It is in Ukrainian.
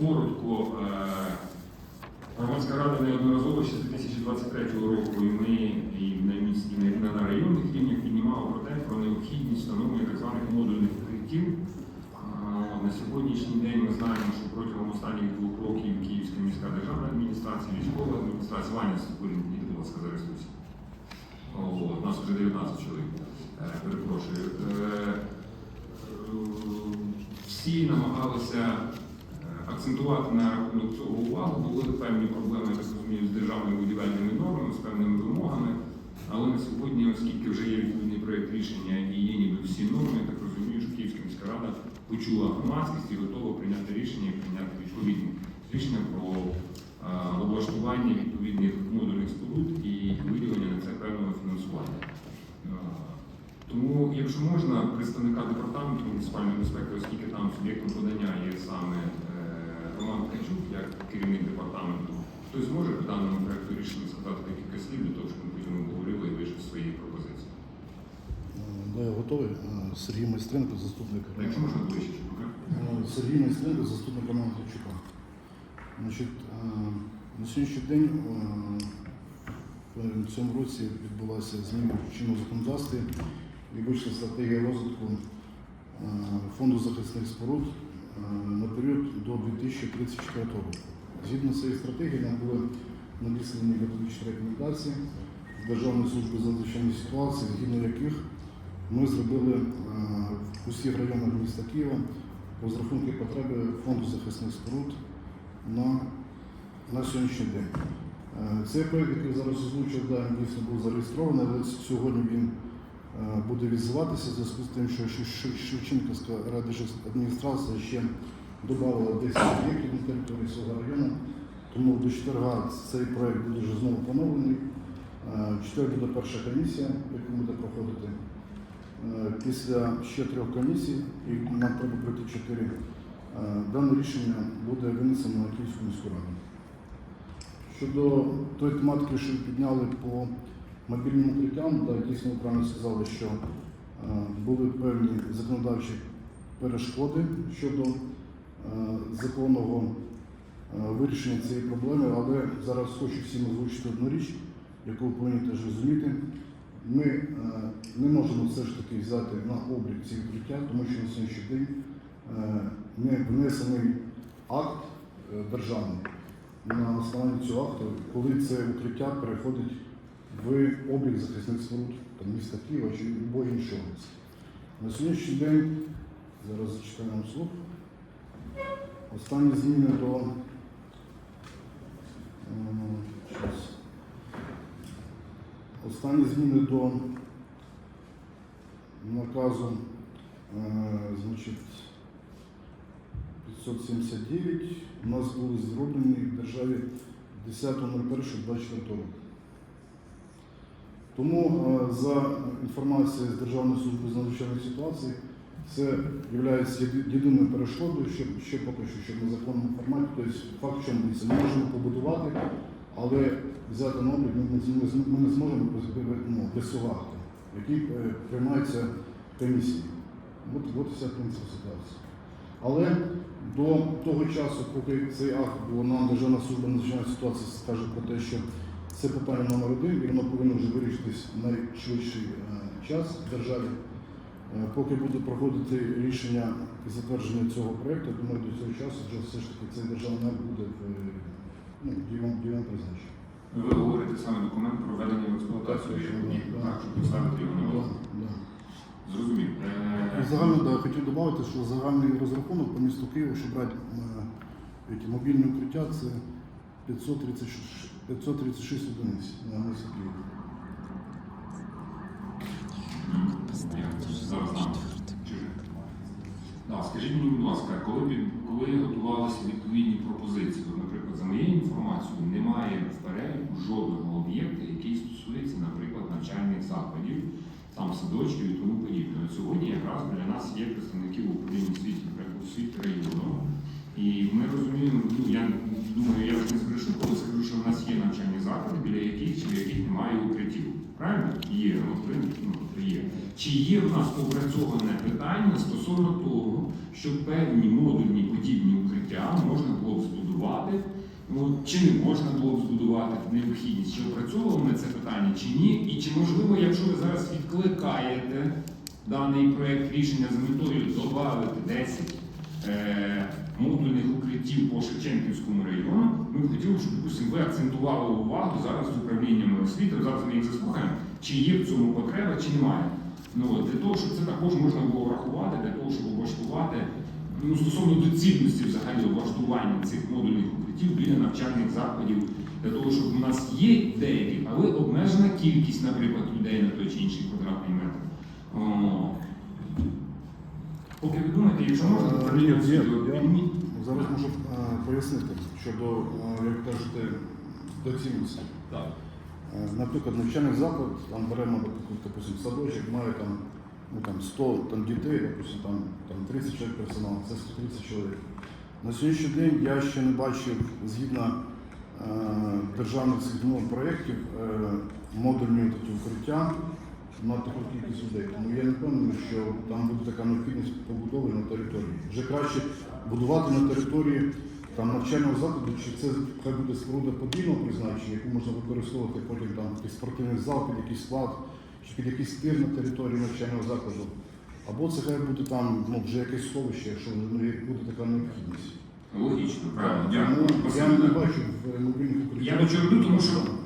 коротко, е, громадська рада неодноразово ще з 2023 року і ми і на місці, і на районних рівнях піднімали про те про необхідність встановлення так званих модульних укриттів. На сьогоднішній день ми знаємо, що протягом останніх двох років Київська міська державна адміністрація, військова адміністрація, Ваня Соколін, будь ласка, зареєструйся. О, нас вже 19 чоловік. Е, Перепрошую. Е, Всі намагалися акцентувати на рахунок цього увагу. Були певні проблеми, я так розумію, з державними будівельними нормами, з певними вимогами. Але на сьогодні, оскільки вже є відповідний проєкт рішення і є ніби всі норми, я так розумію, що Київська міська рада почула громадськість і готова прийняти рішення і прийняти відповідні рішення про облаштування відповідних модульних споруд і виділення на це певного фінансування. Тому, якщо можна, представника департаменту муніципальної безпеки, оскільки там суб'єктом подання є саме Роман Ткачук, як керівник департаменту, хтось зможе по даному проекту рішення сказати декілька слів для того, щоб ми потім обговорили і вийшли свої пропозиції. Да, я готовий. Е, Сергій Майстренко, заступник. Якщо можна ближче, Е, Сергій Майстренко, заступник Романа Ходчука. Значить, е, на сьогоднішній день в цьому році відбулася зміна в чинному законодавстві і вийшла стратегія розвитку фонду захисних споруд на період до 2034 року. Згідно цієї стратегії нам були надіслані методичні рекомендації з Державної служби з надзвичайних ситуацій, згідно яких ми зробили е, в усіх районах міста Києва розрахунки потреби фонду захисних споруд на, на сьогоднішній день. Е, Цей проєкт, який зараз озвучив, да, дійсно був зареєстрований, але сьогодні він е, буде відзиватися в зв'язку з тим, що Шев- Шев- Шевченківська адміністрація ще додала 10 об'єктів на території свого району. Тому до четверга цей проєкт буде вже знову поновлений. Е, четвер буде перша комісія, яку буде проходити. Е, Після ще трьох комісій, і нам треба пройти чотири, е, дане рішення буде винесено на Київську міську раду. Щодо тої тематики, що підняли по мобільним укриттям, так, дійсно ви правильно сказали, що е, були певні законодавчі перешкоди щодо е, законного е, вирішення цієї проблеми, але зараз хочу всім озвучити одну річ, яку ви повинні теж розуміти. Ми не можемо все ж таки взяти на облік ці укриття, тому що на сьогоднішній день не внесений акт державний на основанні цього акту, коли це укриття переходить в облік захисних споруд міста Києва чи будь-якої іншої області. На сьогоднішній день, зараз зачитаємо слух, останні зміни до е. Останні зміни до наказу е, значить, 579 у нас були зроблені в державі 10.01.24 року. Тому е, за інформацією з Державної служби з надзвичайних ситуацій, це є єдиною перешкодою, що, що поки що, що в незаконному форматі, тобто факт, дивіться, ми можемо побудувати, але взяти на облік ми, не- зможемо ну, без акту, який е, приймається. От, от вся принцип ситуації. Але до того часу, поки цей акт, бо нам Державна служба надзвичайної ситуації скаже про те, що це питання номер один, і воно повинно вже вирішитись в найшвидший е, час в державі. Е, Поки буде проходити рішення і затвердження цього проєкту, думаю, до цього часу вже все ж таки цей державний акт буде в е, ну, дієвим дієвим. Ви говорите саме документ про введення в експлуатацію, щоб поставити його на. Да. Зрозумів. Загально, да, хотів додати, що загальний розрахунок по місту Києву, що брати мобільні укриття, це 536, 536 одиниць на. Да, скажіть мені, будь ласка, коли, коли готувалися відповідні пропозиції, от, наприклад, за моєю інформацією, немає в переліку жодного об'єкта, який стосується, наприклад, навчальних закладів, там садочків і тому подібне. От сьогодні якраз для нас є представників управління освіти району, І ми розуміємо, ну я думаю, Є, принципі, ну, є. Чи є в нас опрацьоване питання стосовно того, що певні модульні подібні укриття можна було б збудувати, ну, чи не можна було б збудувати необхідність? Чи опрацьовували ми це питання, чи ні? І чи можливо, якщо ви зараз відкликаєте даний проект рішення з метою додати 10 е, модульних укриттів по Шевченківському району, ми б хотіли, щоб допустим, ви акцентували увагу зараз з управлінням освіти, зараз ми їх заслухаємо, чи є в цьому потреба, чи немає. Ну, от, для того, щоб це також можна було врахувати, для того, щоб облаштувати ну, стосовно доцільності взагалі облаштування цих модульних укриттів біля навчальних закладів, для того, щоб у нас є деякі, але обмежена кількість, наприклад, людей на той чи інший квадратний метр. Поки ви думаєте, якщо можна, Е, управління я- підніміть. Зараз можу е, пояснити щодо, е, як кажете, доцільності. Так. Е, Наприклад, навчальний заклад, там беремо, допустим, садочок, має там, ну, там 100 там, дітей, допустим, там, там 30 чоловік персоналу, це 130 чоловік. На сьогоднішній день я ще не бачив, згідно е, державних ну, проєктів, е, модульні укриття на таку кількість людей. Тому я не впевнений, що там буде така необхідність побудови на території. Вже краще будувати на території там навчального закладу, чи це хай буде споруда подвійного призначення, яку можна використовувати потім там під спортивний зал, під якийсь склад, чи під якийсь тир на території навчального закладу. Або це хай буде там ну, вже якесь сховище, якщо ну, буде така необхідність. Логічно, правильно. Дякую. я не бачу в мобільних укриттях. Я бачу, тому що